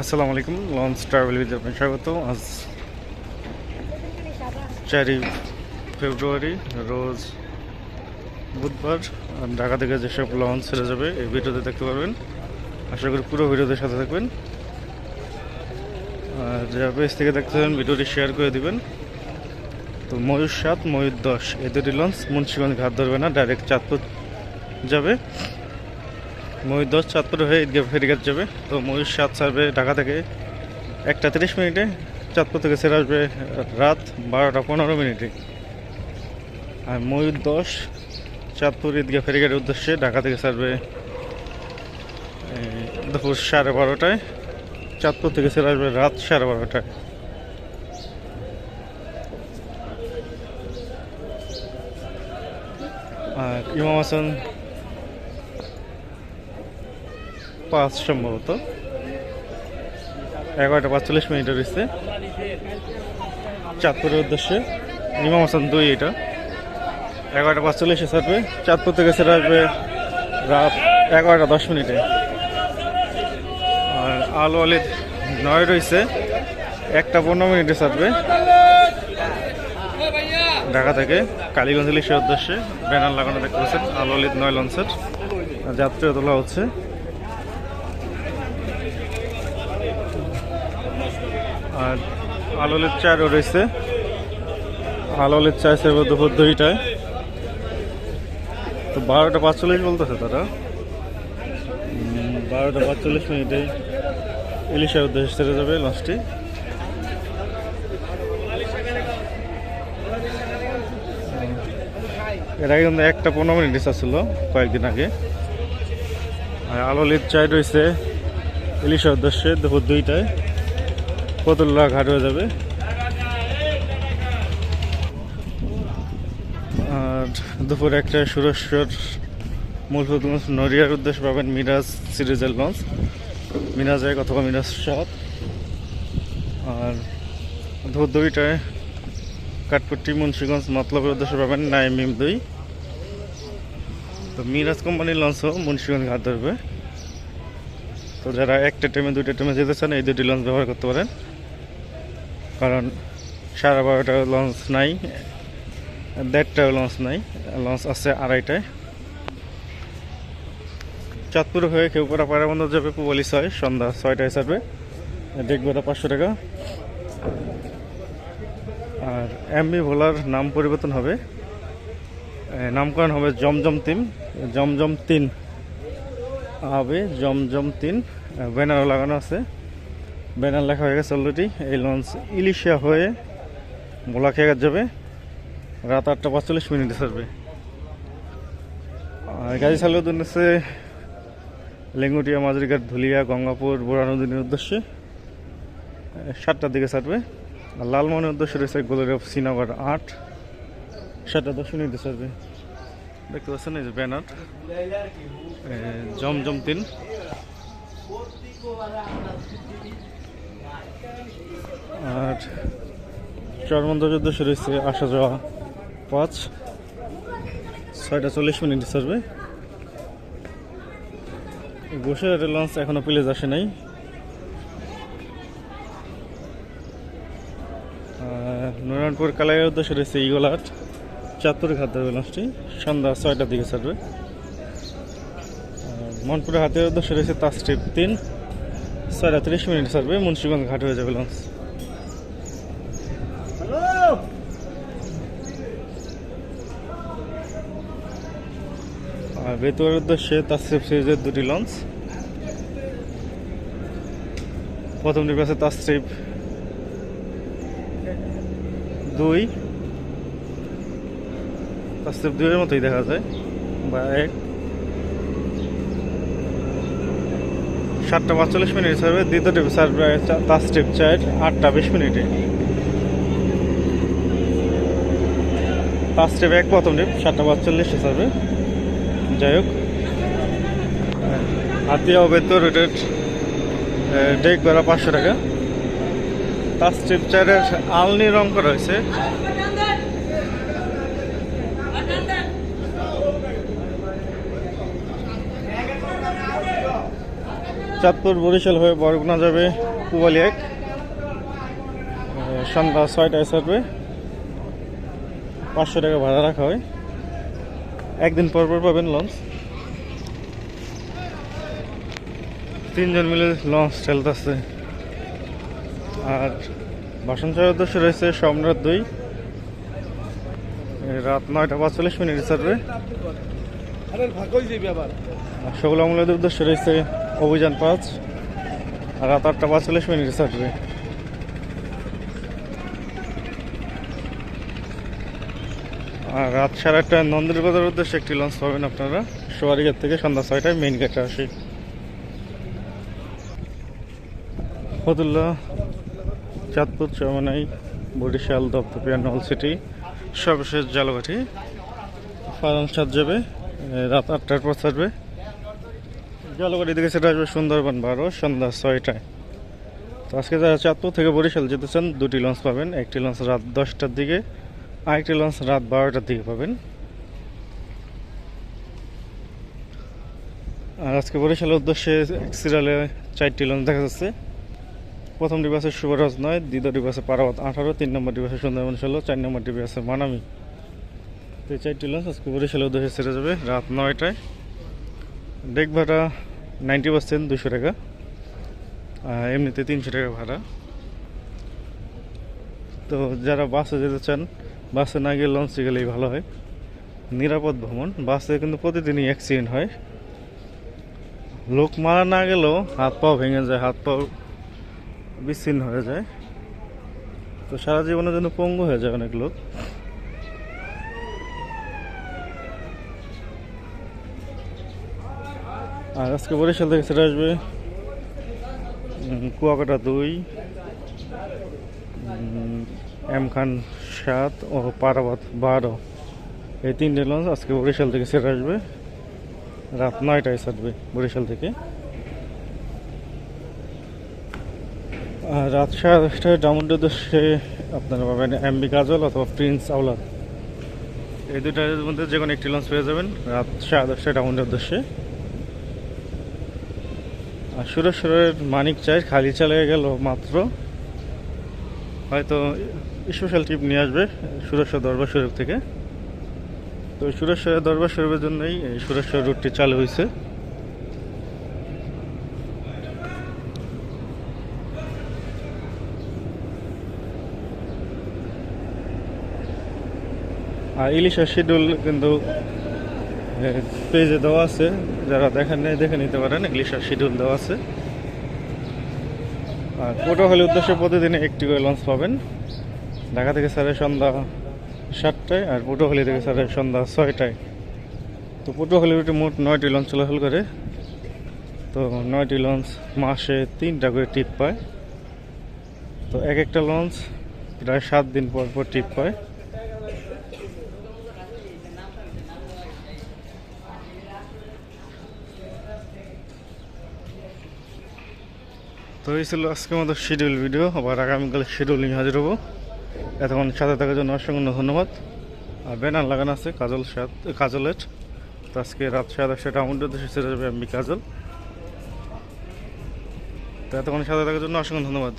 আসসালামু আলাইকুম launch travel with আপনার স্বাগত। আজ চারই ফেব্রুয়ারি, রোজ বুধবার ঢাকা থেকে যেসব লঞ্চ ছেড়ে যাবে, এই ভিডিওতে দেখতে পারবেন। আশা করি পুরো ভিডিওতে সাথে থাকবেন। আর যারা পেজ থেকে দেখতে পাবেন ভিডিওটি শেয়ার করে দিবেন। তো ময়ূর সাত, ময়ূর দশ দুটি লঞ্চ মুন্সিগঞ্জ ঘাট ধরবে না ডাইরেক্ট চাঁদপুর যাবে। ময়ূর দশ, চাঁদপুর হয়ে ঈদগাহ ফেরিঘাট যাবে। তো ময়ূর সাত ছাড়বে ঢাকা থেকে একটা তিরিশ মিনিটে, চাঁদপুর থেকে সেরে আসবে রাত বারোটা পনেরো মিনিটে। আর ময়ূর দশ, চাঁদপুর ঈদগাহ ফেরিঘাটের উদ্দেশ্যে ঢাকা থেকে ছাড়বে দুপুর সাড়ে বারোটায়। চাঁদপুর থেকে ছেড়ে আসবে রাত সাড়ে বারোটায়। আর ইমাম হাসান পাঁচ সম্ভবত এগারোটা পাঁচচল্লিশ মিনিটের রয়েছে। চাঁদপুরের উদ্দেশ্যে ইমাম হাসান দুই এটা। এগারোটা পাঁচচল্লিশে ছাড়বে। চাঁদপুর থেকে সেটা আসবে রাত এগারোটা দশ মিনিটে। আর আলো আলি নয় রয়েছে। একটা পনেরো মিনিটে ছাড়বে। ঢাকা থেকে কালীগঞ্জ ইলিশের উদ্দেশ্যে ব্যানার লাগানো দেখতে পাচ্ছেন আলো আলিদ নয় লঞ্চের। যাত্রী তোলা হচ্ছে। আর আলোলের চারও রয়েছে। আলোলের চার সেরবে দুপুর দুইটায়। তো বারোটা পাঁচচল্লিশ বলতেছে তারা। বারোটা পাঁচচল্লিশ মিনিটে ইলিশের উদ্দেশ্যে ছেড়ে যাবে লঞ্চটি আগে কিন্তু একটা পনেরো মিনিট ছিল কয়েকদিন আগে। আর আলোলির চাই রয়েছে ইলিশের উদ্দেশ্যে দুপুর দুইটায়। ফতুল্লা ঘাট হয়ে যাবে? আর দুপুর একটা সুরেশ্বর মূল ফতুলগঞ্জ নড়িয়ার উদ্দেশ্যে পাবেন মিরাজ সিরিজের লঞ্চ মিরাজ এক অথবা মিরাজ সাত আর দুপুর দুইটায় কাঠপট্টি, মুন্সিগঞ্জ, মতলবের উদ্দেশ্যে পাবেন নাইমিম দুই। তো মিরাজ কোম্পানির লঞ্চও মুন্সিগঞ্জ ঘাট ধরবে। তো যারা একটা টাইমে দুইটা টাইমে যেতে চান, এই দুটি লঞ্চ ব্যবহার করতে পারেন। কারণ সাড়ে বারোটা লঞ্চ নাই দেড়টাও লঞ্চ নাই লঞ্চ আছে আড়াইটায়। চাঁদপুর হয়ে করা পাড়া বন্ধ যাবে পুবালি ছয়, সন্ধ্যা ছয়টায় ছাড়বে দেখবে ওটা পাঁচশো টাকা। আর এমবি ভোলার নাম পরিবর্তন হবে। নামকরণ হবে জমজম তিন জমজম তিন। হবে জমজম তিন ব্যানারও লাগানো আছে। ব্যানার লেখা হয়ে গেছে অলরেডি এই লঞ্চ ইলিশিয়া হয়ে খেয়ে যাবে। রাত আটটা পাঁচচল্লিশ মিনিটে ছাড়বে। আর গাড়ি চালু দিচ্ছে লেঙ্গুটিয়া মাঝরিঘাট ধুলিয়া, গঙ্গাপুর বোরানুদ্দিনের উদ্দেশ্যে। সাতটার দিকে ছাড়বে। আর লালমোহনের উদ্দেশ্যে রয়েছে গোলের অফ শ্রীনগর আট সাতটা দশ মিনিটে ছাড়বে। দেখতে পাচ্ছেন এই যে ব্যানার। জমজম তিন। আর চরমন্দার উদ্দেশ্যে রয়েছে আসা যাওয়া পাঁচ। ছয়টা চল্লিশ মিনিট ছাড়বে গোসাইহাটের লঞ্চ এখনও প্লেজ আসে নাই। নারায়ণপুর কালাইয়ের উদ্দেশ্যে রয়েছে ইগোলাট ঘাট ধরবে লঞ্চটি। সন্ধ্যা ছয়টার দিকে ছাড়বে মনপুরের হাতের উদ্দেশ্যে রয়েছে তাস্ট্রিপ তিন। ছয়টা তিরিশ মিনিট ছাড়বে মুন্সিগঞ্জ ঘাট হয়ে যাবে লঞ্চ। বেতুয়ার উদ্দেশ্যে তাসরিফ সিরিজের দুটি লঞ্চ প্রথম প্রথমটি আছে তাসরিফ দুই। তাসরিফ দুইয়ের মতোই দেখা যায়, বা এক। সাতটা পাঁচচল্লিশ মিনিট ছাড়বে দ্বিতীয়টি ছাড়বে তাসরিফ চার, আটটা বিশ মিনিটে। তাসরিফ এক, প্রথম ডিপ সাতটা পাঁচচল্লিশে ছাড়বে যাই হোক হাতিয়া বেতর রুটের ডেক ভাড়া পাঁচশো টাকা। তার স্ট্রিপ চারের আলনি রং করা হয়েছে। চাঁদপুর বরিশাল হয়ে বরগুনা যাবে পুবালি এক। সন্ধ্যা ছয়টায় ছাড়বে। পাঁচশো টাকা ভাড়া রাখা হয়। একদিন পর পর পাবেন লঞ্চ। তিনজন মিলে লঞ্চ চলতেছে। আর বাসন চার উদ্দেশ্যে রয়েছে সম্রাট দুই। রাত নয়টা পাঁচচল্লিশ মিনিট আর সকল আমলের উদ্দেশ্যে রয়েছে অভিযান পাঁচ। আর রাত আটটা পাঁচচল্লিশ মিনিট ছাড়বে আর রাত সাড়ে আটটায় নন্দির বাজার উদ্দেশ্যে একটি লঞ্চ পাবেন আপনারা। সোয়ারিঘাট থেকে সন্ধ্যা ছয়টায় মেইন গেটে আসি। ফতুল্লা, চাঁদপুর চরমানাই বরিশাল দপ্তপিয়া নল সিটি সর্বশেষ জালঘাটি ফারান সাত যাবে রাত আটটার পর ছাড়বে। জলগড়ি থেকে সেটা আসবে সুন্দরবন বারো, সন্ধ্যা ছয়টায়। তো আজকে যারা চাঁদপুর থেকে বরিশাল যেতে চান, দুটি লঞ্চ পাবেন। একটি লঞ্চ রাত দশটার দিকে আরেকটি লঞ্চ রাত বারোটার দিকে পাবেন। আর আজকে বরিশালের উদ্দেশ্যে সিরিয়ালে চারটি লঞ্চ দেখা যাচ্ছে। প্রথম ডিবি আছে শুভরাজ নয়, দ্বিতীয় ডিবি আছে পারাবাদ আঠারো, তিন নম্বর ডিবি আছে সুন্দরবন ষোলো চার নম্বর ডিবি আছে মানামি। তো এই চারটি লঞ্চ আজকে বরিশালের উদ্দেশ্যে ছেড়ে যাবে রাত নয়টায়। ডেক ভাড়া নাইনটি পার্সেন্ট, দুশো টাকা। এমনিতে তিনশো টাকা ভাড়া। তো যারা বাসে যেতে চান বাসে না গিয়ে লঞ্চে গেলেই ভালো হয়। নিরাপদ ভ্রমণ, বাসে কিন্তু প্রতিদিনই অ্যাক্সিডেন্ট হয়। লোক মারা না গেলেও হাত পাও ভেঙে যায়, হাত পাও বিচ্ছিন্ন হয়ে যায়। তো সারা জীবনের জন্য পঙ্গু হয়ে যায় অনেক লোক। আর আজকে বরিশাল থেকে সেটা আসবে কুয়াকাটা দুই। এম খান সাত ও পারাবাদ বারো। এই তিনটে লঞ্চ আজকে বরিশাল থেকে সেটা আসবে। রাত নয়টায় ছাড়বে বরিশাল থেকে। রাত সাড়ে দশটায় ডায়মন্ডের উদ্দেশ্যে আপনারা পাবেন এমবি কাজল অথবা প্রিন্স আওলাদ। এই দুটার মধ্যে যে কোনো একটি লঞ্চ পেয়ে যাবেন রাত সাড়ে দশটায় ডায়মন্ডের উদ্দেশ্যে আর সুরেশ্বরের মানিক চাই খালি চালিয়ে গেল মাত্র। হয়তো স্পেশাল ট্রিপ নিয়ে আসবে, সুরেশ্বর দরবার শরীফ থেকে। তো সুরেশ্বরের দরবার শরীফের জন্যই এই সুরেশ্বর রুটটি চালু হয়েছে। আর ইলিশের শিডিউল কিন্তু পেজে দেওয়া আছে। যারা দেখেন নেই, দেখে নিতে পারেন, ইলিশের শিডিউল দেওয়া আছে। আর পটুয়াখালীর উদ্দেশ্যে প্রতিদিন একটি করে লঞ্চ পাবেন। ঢাকা থেকে সাড়ে সন্ধ্যা সাতটায় আর পটুয়াখালী থেকে সাড়ে সন্ধ্যা ছয়টায়। তো পটুয়াখালী রুটে মোট নয়টি লঞ্চ চলাচল করে। তো নয়টি লঞ্চ মাসে তিনটা করে টিপ পায়। তো এক একটা লঞ্চ প্রায় সাত দিন পর পর টিপ পায়। তো এই ছিল আজকের মতো শিডিউল ভিডিও আবার আগামীকাল শিডিউল নিয়ে হাজির হব। এতক্ষণ সাথে থাকার জন্য অসংখ্য ধন্যবাদ। আর ব্যানার লাগানো আছে কাজল সাত কাজলের। তো আজকে রাত সাড়ে দশটা আমাদের দেশে ছেড়ে যাবে আমি কাজল। তো এতক্ষণ সাথে থাকার জন্য অসংখ্য ধন্যবাদ।